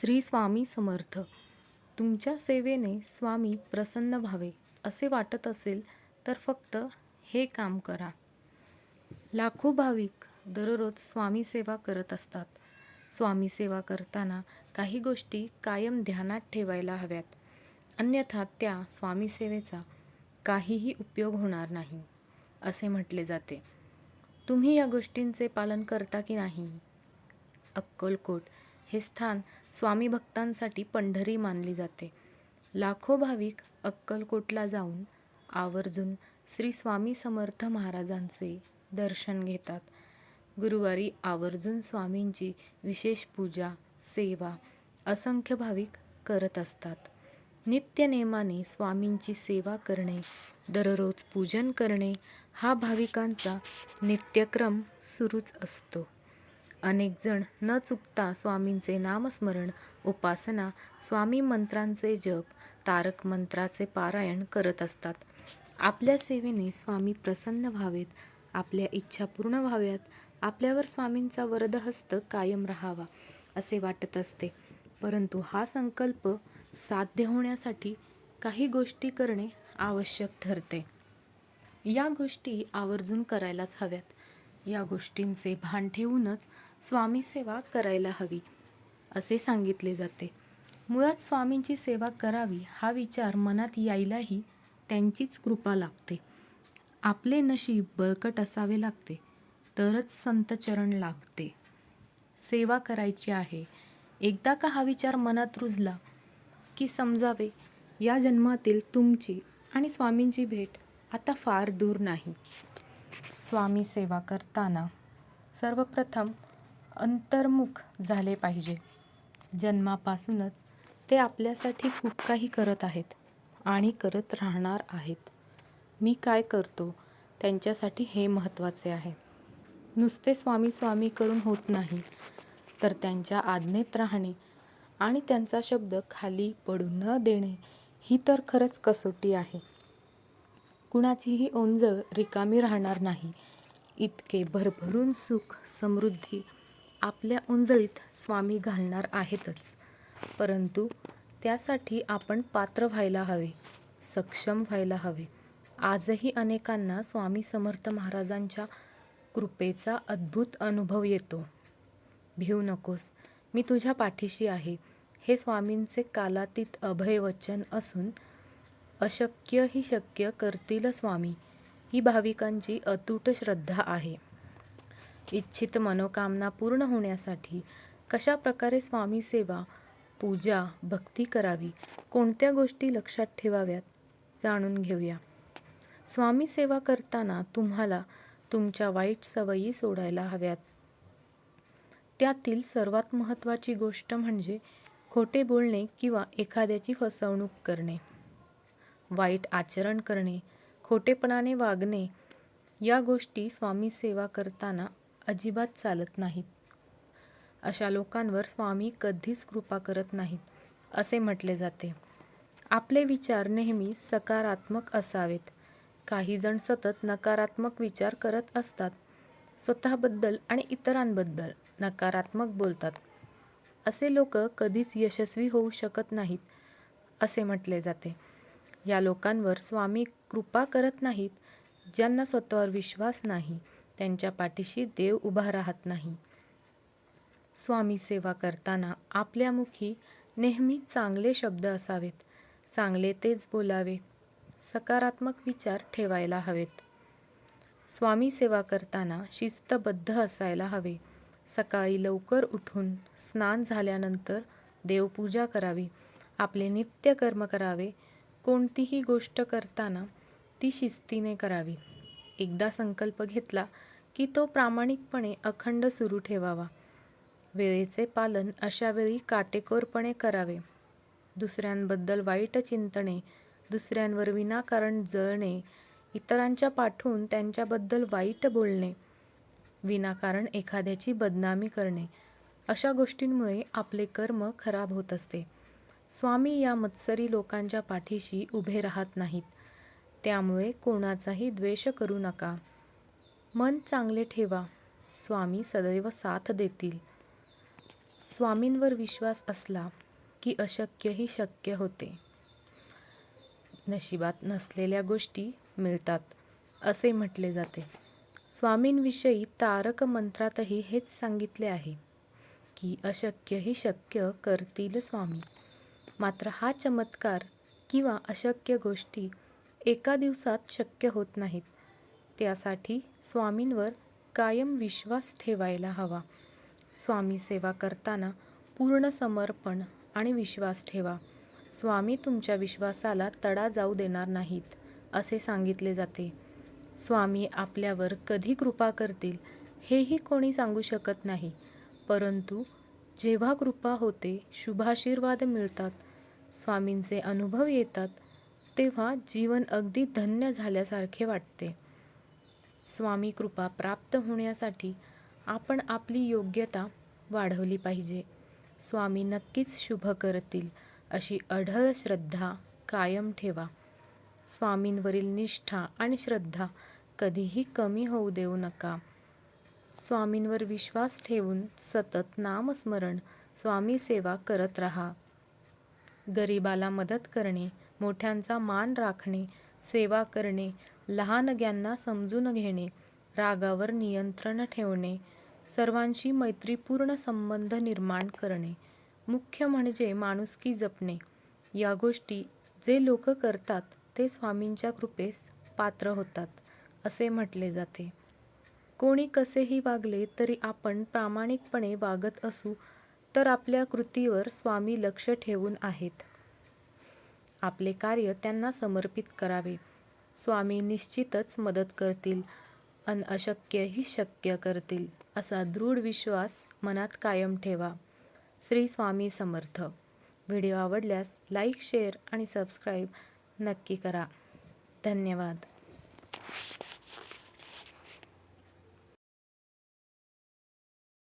श्री स्वामी समर्थ. तुमच्या सेवेने स्वामी प्रसन्न व्हावे असे वाटत असेल तर फक्त हे काम करा. लाखो भाविक दररोज स्वामी सेवा करत असतात. स्वामी सेवा करताना काही गोष्टी कायम ध्यानात ठेवायला हव्यात. अन्यथा त्या स्वामी सेवेचा काहीही उपयोग होणार नाही असे म्हटले जाते. तुम्ही या गोष्टींचे पालन करता की नाही? अक्कलकोट हे स्थान स्वामी भक्तांसाठी पंढरी मानली जाते. लाखो भाविक अक्कलकोटला जाऊन आवर्जून श्री स्वामी समर्थ महाराजांचे दर्शन घेतात. गुरुवारी आवर्जून स्वामींची विशेष पूजा सेवा असंख्य भाविक करत असतात. नित्यनेमाने स्वामींची सेवा करणे दररोज पूजन करणे हा भाविकांचा नित्यक्रम सुरूच असतो. अनेक जण न चुकता स्वामींचे नामस्मरण उपासना स्वामी मंत्रांचे जप तारक मंत्राचे पारायण करत असतात. आपल्या सेवेने स्वामी प्रसन्न व्हावेत आपल्या इच्छा पूर्ण व्हाव्यात आपल्यावर स्वामींचा वरदहस्त कायम राहावा असे वाटत असते. परंतु हा संकल्प साध्य होण्यासाठी काही गोष्टी करणे आवश्यक ठरते. या गोष्टी आवर्जून करायलाच हव्यात. या गोष्टींचे भान ठेवूनच स्वामी सेवा करायला हवी असे सांगितले जाते. मुळात स्वामींची सेवा करावी हा विचार मनात यायलाही त्यांचीच कृपा लागते. आपले नशीब बळकट असावे लागते तरच संतचरण लागते. सेवा करायची आहे. एकदा का हा विचार मनात रुजला की समजावे या जन्मातील तुमची आणि स्वामींची भेट आता फार दूर नाही. स्वामी सेवा करताना सर्वप्रथम अंतर्मुख झाले पाहिजे. जन्मापासूनच ते आपल्यासाठी खूप काही करत आहेत आणि करत राहणार आहेत. मी काय करतो त्यांच्यासाठी हे महत्त्वाचे आहे. नुसते स्वामी स्वामी करून होत नाही तर त्यांच्या आज्ञेत राहणे आणि त्यांचा शब्द खाली पडू न देणे ही तर खरंच कसोटी आहे. कुणाचीही ओंजळ रिकामी राहणार नाही. इतके भरभरून सुख समृद्धी आपल्या उंजळीत स्वामी घालणार आहेतच. परंतु त्यासाठी आपण पात्र व्हायला हवे सक्षम व्हायला हवे. आजही अनेकांना स्वामी समर्थ महाराजांच्या कृपेचा अद्भुत अनुभव येतो. भिऊ नकोस मी तुझ्या पाठीशी आहे. हे स्वामींचे कालातीत अभय वचन असून अशक्य ही शक्य करतील स्वामी. ही भाविकांची अतूट श्रद्धा आहे. इच्छित मनोकामना पूर्ण होण्यासाठी कशा प्रकारे स्वामी सेवा पूजा भक्ती करावी कोणत्या गोष्टी लक्षात ठेवाव्यात जाणून घेऊया. स्वामी सेवा करताना तुम्हाला तुमच्या वाईट सवयी सोडायला हव्यात. त्यातील सर्वात महत्त्वाची गोष्ट म्हणजे खोटे बोलणे किंवा एखाद्याची फसवणूक करणे. वाईट आचरण करणे खोटेपणाने वागणे या गोष्टी स्वामी सेवा करताना अजिबात चालत नाहीत. अशा लोकांवर स्वामी कधीच कृपा करत नाहीत असे म्हटले जाते. आपले विचार नेहमी सकारात्मक असावेत. काही जण सतत नकारात्मक विचार करत असतात. स्वतःबद्दल आणि इतरांबद्दल नकारात्मक बोलतात. असे लोक कधीच यशस्वी होऊ शकत नाहीत असे म्हटले जाते. या लोकांवर स्वामी कृपा करत नाहीत ज्यांना स्वतःवर विश्वास नाही. त्यांच्या पाठीशी देव उभा राहत नाही. स्वामी सेवा करताना आपल्या मुखी नेहमी चांगले शब्द असावेत. चांगले तेच बोलावे. सकारात्मक विचार ठेवायला हवेत. स्वामी सेवा करताना शिस्तबद्ध असायला हवे. सकाळी लवकर उठून स्नान झाल्यानंतर देवपूजा करावी. आपले नित्यकर्म करावे. कोणतीही गोष्ट करताना ती शिस्तीने करावी. एकदा संकल्प घेतला की तो प्रामाणिकपणे अखंड सुरू ठेवावा. वेळेचे पालन अशावेळी काटेकोरपणे करावे. दुसऱ्यांबद्दल वाईट चिंतणे दुसऱ्यांवर विनाकारण जळणे इतरांच्या पाठवून त्यांच्याबद्दल वाईट बोलणे विनाकारण एखाद्याची बदनामी करणे अशा गोष्टींमुळे आपले कर्म खराब होत असते. स्वामी या मत्सरी लोकांच्या पाठीशी उभे राहत नाहीत. त्यामुळे कोणाचाही द्वेष करू नका. मन चांगले ठेवा. स्वामी सदैव साथ देतील. स्वामींवर विश्वास असला की अशक्यही शक्य होते. नशिबात नसलेल्या गोष्टी मिळतात असे म्हटले जाते. स्वामींविषयी तारक मंत्रातही हेच सांगितले आहे की अशक्यही शक्य करतील स्वामी. मात्र हा चमत्कार किंवा अशक्य गोष्टी एका दिवसात शक्य होत नाहीत. त्यासाठी स्वामींवर कायम विश्वास ठेवायला हवा. स्वामी सेवा करताना पूर्ण समर्पण आणि विश्वास ठेवा. स्वामी तुमच्या विश्वासाला तडा जाऊ देणार नाहीत असे सांगितले जाते. स्वामी आपल्यावर कधी कृपा करतील हेही कोणी सांगू शकत नाही. परंतु जेव्हा कृपा होते शुभाशीर्वाद मिळतात. स्वामींचे अनुभव येतात तेव्हा जीवन अगदी धन्य झाल्यासारखे वाटते. स्वामी कृपा प्राप्त होण्यासाठी आपण आपली योग्यता वाढवली पाहिजे. स्वामी नक्कीच शुभ करतील अशी अढळ श्रद्धा कायम ठेवा. स्वामींवरील निष्ठा आणि श्रद्धा कधीही कमी होऊ देऊ नका. स्वामींवर विश्वास ठेवून सतत नामस्मरण स्वामी सेवा करत राहा. गरिबाला मदत करणे मोठ्यांचा मान राखणे सेवा करणे लहानग्यांना समजून घेणे रागावर नियंत्रण ठेवणे सर्वांशी मैत्रीपूर्ण संबंध निर्माण करणे. मुख्य म्हणजे माणुसकी जपणे. या गोष्टी जे लोक करतात ते स्वामींच्या कृपेस पात्र होतात असे म्हटले जाते. कोणी कसेही वागले तरी आपण प्रामाणिकपणे वागत असू तर आपल्या कृतीवर स्वामी लक्ष ठेवून आहेत. आपले कार्य त्यांना समर्पित करावे. स्वामी निश्चितच मदत करतील अन अशक्यही शक्य करतील असा दृढ विश्वास मनात कायम ठेवा. श्री स्वामी समर्थ. व्हिडिओ आवडल्यास लाईक शेअर आणि सबस्क्राईब नक्की करा. धन्यवाद.